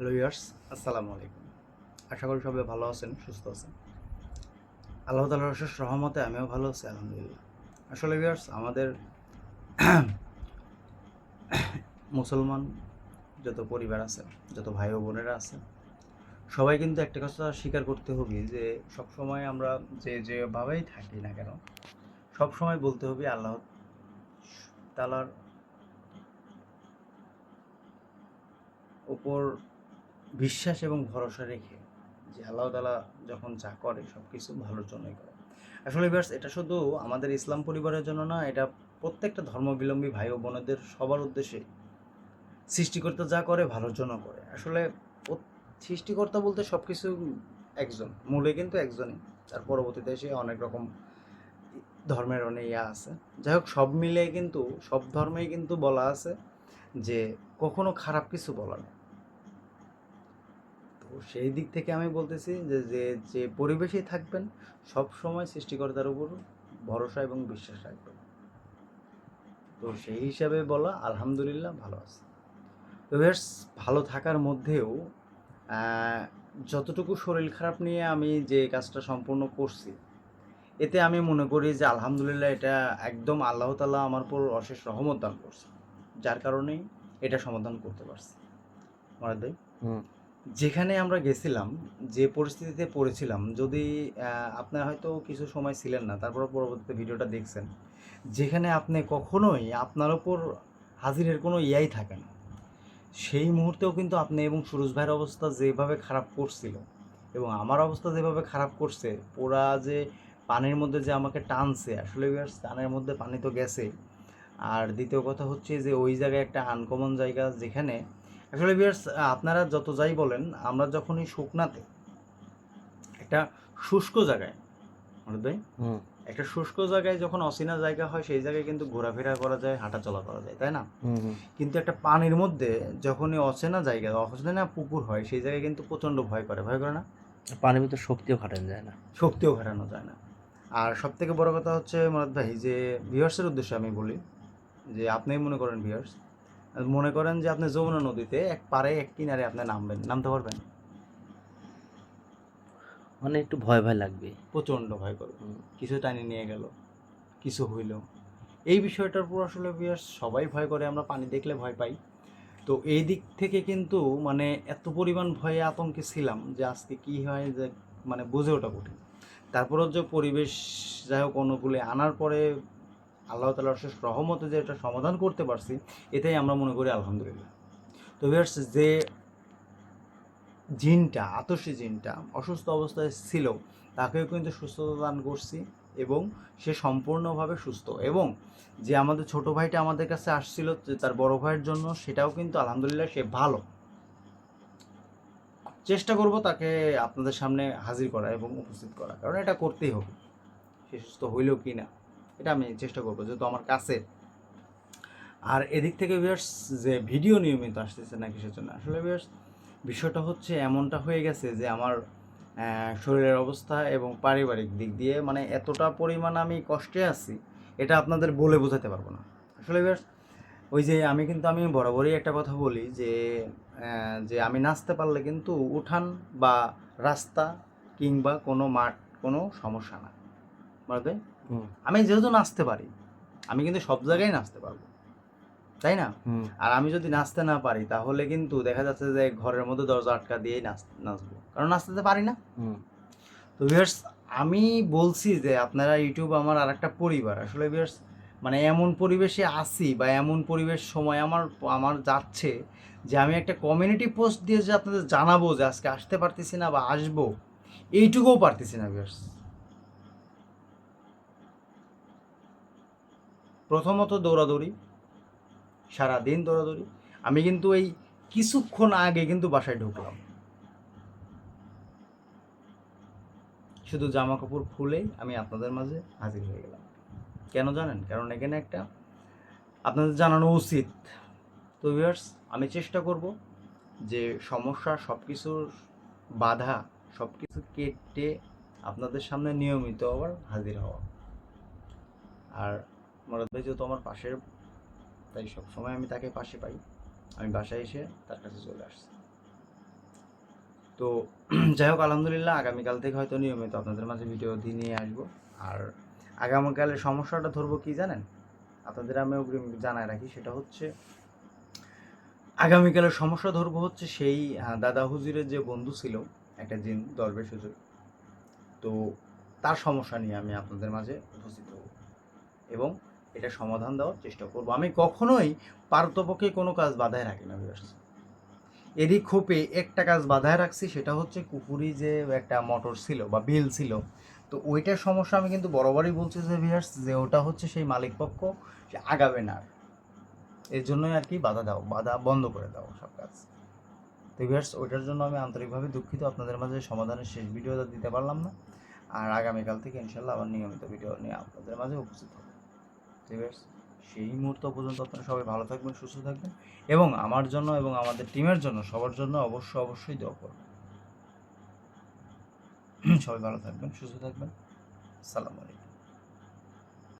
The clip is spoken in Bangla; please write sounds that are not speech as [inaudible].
হ্যালো ইয়ার্স আসসালামু আলাইকুম আশা করি সবাই ভালো আছেন, সুস্থ আছেন। আল্লাহ তালার অশেষ রহমতে আমিও ভালো আছি, আলহামদুলিল্লাহ। আসলে ইয়ার্স আমাদের মুসলমান যত পরিবার আছে, যত ভাই ও বোনেরা আছে, সবাই কিন্তু একটা কথা স্বীকার করতে হবে যে, সবসময় আমরা যে যেভাবেই থাকি না কেন, সবসময় বলতে হবে আল্লাহ তালার উপর বিশ্বাস এবং ভরসা রেখে যে আল্লাহ তালা যখন যা করে সব কিছু ভালোর জন্যই করে। আসলে ব্যাস এটা শুধু আমাদের ইসলাম পরিবারের জন্য না, এটা প্রত্যেকটা ধর্মাবলম্বী ভাই ও বোনেদের সবার উদ্দেশ্যে। সৃষ্টিকর্তা যা করে, ভালোর জন্য করে। আসলে সৃষ্টিকর্তা বলতে সব কিছু একজন, মূলে কিন্তু একজনই। তার পরবর্তীতে এসে অনেক রকম ধর্মের অনেক ইয়া আছে। যাই হোক, সব মিলে কিন্তু, সব ধর্মেই কিন্তু বলা আছে যে কখনো খারাপ কিছু বলা নেই। তো সেই দিক থেকে আমি বলতেছি যে যে যে পরিবেশেই থাকবেন, সব সময় সৃষ্টিকর্তার উপর ভরসা এবং বিশ্বাস রাখবেন। তো সেই হিসাবে বলা আলহামদুলিল্লাহ ভালো আছে। তো বেশ ভালো থাকার মধ্যেও যতটুকু শরীর খারাপ নিয়ে আমি যে কাজটা সম্পূর্ণ করছি, এতে আমি মনে করি যে আলহামদুলিল্লাহ এটা একদম আল্লাহ তালা আমার উপর অশেষ রহমত দান করছে, যার কারণেই এটা সমাধান করতে পারছি। মারাদ হুম। যেখানে আমরা গেছিলাম, যে পরিস্থিতিতে পড়েছিলাম, যদি আপনার হয়তো কিছু সময় ছিলেন না, তারপর পরবর্তীতে ভিডিওটা দেখছেন, যেখানে আপনি কখনোই আপনার ওপর হাজিরের কোনো ইয়াই থাকে না। সেই মুহূর্তেও কিন্তু আপনি এবং সুরজ ভাইয়ের অবস্থা যেভাবে খারাপ করছিল এবং আমার অবস্থা যেভাবে খারাপ করছে ওরা যে পানির মধ্যে যে আমাকে টানছে, আসলে কানের মধ্যে পানি তো গেছে। আর দ্বিতীয় কথা হচ্ছে যে ওই জায়গায় একটা আনকমন জায়গা যেখানে আসলে বিয়ার্স আপনারা যত যাই বলেন আমরা যখনই শুকনাতে একটা শুষ্ক জায়গায় একটা শুষ্ক জায়গায় যখন অচেনা জায়গা হয় সেই জায়গায় কিন্তু ঘোরাফেরা করা যায় হাঁটাচলা করা যায় তাই না। কিন্তু একটা পানির মধ্যে যখনই অচেনা জায়গা অচেনা পুকুর হয় সেই জায়গায় কিন্তু প্রচণ্ড ভয় করে ভয় করে না? পানির ভিতরে শক্তিও খাটানো যায় না। শক্তিও ঘাটানো যায় না। আর সব থেকে বড় কথা হচ্ছে মরদ ভাই যে ভিউয়ার্সের উদ্দেশ্যে আমি বলি যে আপনি মনে করেন ভিউয়ার্স মনে করেন যে আপনি যমুনা নদীতে এক পারে এক কিনারে আপনি নামবেন নামতে পারবেন? মানে একটু ভয় ভয় লাগবে। প্রচণ্ড ভয় করবে। কিছু টানি নিয়ে গেল কিছু হইল। এই বিষয়টার উপর আসলে সবাই ভয় করে আমরা পানি দেখলে ভয় পাই। তো এই দিক থেকে কিন্তু মানে এত পরিমাণ ভয়ে আতঙ্কে ছিলাম যে আজকে কি হয় যে মানে বুঝে ওঠা কঠিন। তারপরও যে পরিবেশ যাই হোক অনুকূলে আনার পরে আল্লাহ তালার অশেষ রহমতে যে এটা সমাধান করতে পারছি, এটাই আমরা মনে করি আলহামদুলিল্লাহ। তো ভিউয়ার্স যে জিনটা, আতসী জিনটা অসুস্থ অবস্থায় ছিল, তাকেও কিন্তু সুস্থতা দান করছি এবং সে সম্পূর্ণভাবে সুস্থ এবং যে আমাদের ছোট ভাইটা আমাদের কাছে আসছিল তার বড় ভাইয়ের জন্য, সেটাও কিন্তু আলহামদুলিল্লাহ সে ভালো। চেষ্টা করব তাকে আপনাদের সামনে হাজির করা এবং উপস্থিত করা, কারণ এটা করতেই হবে, সে সুস্থ হইলেও কি না এটা আমি চেষ্টা করব, যেহেতু আমার কাছে। আর এদিক থেকে ভিউয়ার্স যে ভিডিও নিয়মিত আসতেছে না কিসের জন্য আসলে ভিউয়ার্স বিষয়টা হচ্ছে এমনটা হয়ে গেছে যে আমার শরীরের অবস্থা এবং পারিবারিক দিক দিয়ে মানে এতটা পরিমাণ আমি কষ্টে আছি, এটা আপনাদের বলে বোঝাতে পারব না। আসলে ভিউয়ার্স ওই যে আমি কিন্তু আমি বরাবরই একটা কথা বলি যে যে আমি নাচতে পারলে কিন্তু উঠান বা রাস্তা কিংবা কোনো মাঠ কোনো সমস্যা না। বুঝতে আমি যেহেতু নাচতে পারি আমি কিন্তু সব জায়গায় নাচতে পারব। তাই না? আর আমি যদি নাচতে না পারি তাহলে কিন্তু দেখা যাচ্ছে যে ঘরের মধ্যে দরজা আটকা দিয়েই নাচ নাচবো। কারণ নাচতে পারি না। তো ভিউয়ার্স আমি বলছি যে আপনারা ইউটিউব আমার আর একটা পরিবার। আসলে ভিউয়ার্স মানে এমন পরিবেশে আসি বা এমন পরিবেশ সময় আমার আমার যাচ্ছে যে আমি একটা কমিউনিটি পোস্ট দিয়ে যে আপনাদের জানাব যে আজকে আসতে পারতেছি না বা আসব এইটুকুও পারতেছি না ভিউয়ার্স প্রথমত দৌড়াদৌড়ি, সারাদিন দৌড়াদৌড়ি। আমি কিন্তু এই কিছুক্ষণ আগে কিন্তু বাসায় ঢুকলাম। শুধু জামা কাপড় খুলেই আমি আপনাদের মাঝে হাজির হয়ে গেলাম। কেন জানেন? কারণ এখানে একটা আপনাদের জানানো উচিত। তো ভিউয়ার্স আমি চেষ্টা করব যে সমস্যা সব কিছুর বাধা সব কিছু কেটে আপনাদের সামনে নিয়মিত আবার হাজির হওয়া। আর মরাদ ভাই যেহেতু আমার পাশের, তাই সবসময় আমি তাকে পাশে পাই। আমি বাসায় এসে তার কাছে চলে আসছি। তো [clears throat] যাই হোক, আলহামদুলিল্লাহ, আগামীকাল থেকে হয়তো নিয়মিত আপনাদের মাঝে ভিডিও দিয়ে নিয়ে আসব। আর আগামীকালের সমস্যাটা ধরবো কি জানেন? আপনাদের আমি অগ্রিম জানায় রাখি, সেটা হচ্ছে আগামীকালের সমস্যা ধরবো হচ্ছে সেই দাদা হুজুরের যে বন্ধু ছিল, একটা জিন, দরবেশ হুজুর। তো তার সমস্যা নিয়ে আমি আপনাদের মাঝে উপস্থিত হব। এবং এটা সমাধান দেওয়ার চেষ্টা করব। আমি কখনোই পার্থপক্ষে কোনো কাজ বাধায় রাখি না, viewers। এরই খোপে একটা কাজ বাধায় রাখছি, সেটা হচ্ছে কুকুরি যে একটা মোটর ছিল বা বিল ছিল। তো ওইটার সমস্যা আমি কিন্তু বরাবরই বলছি যে ভিয়ার্স যে ওটা হচ্ছে সেই মালিক পক্ষ, সে আগাবে না এর জন্যই আর কি বাধা দাও, বাধা বন্ধ করে দাও সব কাজ। তো ভিয়ার্স ওইটার জন্য আমি আন্তরিকভাবে দুঃখিত, আপনাদের মাঝে সমাধানের শেষ ভিডিওটা দিতে পারলাম না। আর আগামীকাল থেকে ইনশাল্লাহ আবার নিয়মিত ভিডিও নিয়ে আপনাদের মাঝে উপস্থিত হবে। ভিউয়ার্স, সেই মুহূর্ত পর্যন্ত আপনারা সবাই ভালো থাকবেন সুস্থ থাকবেন এবং আমার জন্য এবং আমাদের টিমের জন্য সবার জন্য অবশ্যই অবশ্যই দোয়া করবেন। [clears throat] সবাই ভালো থাকবেন সুস্থ থাকবেন। সালাম আলাইকুম।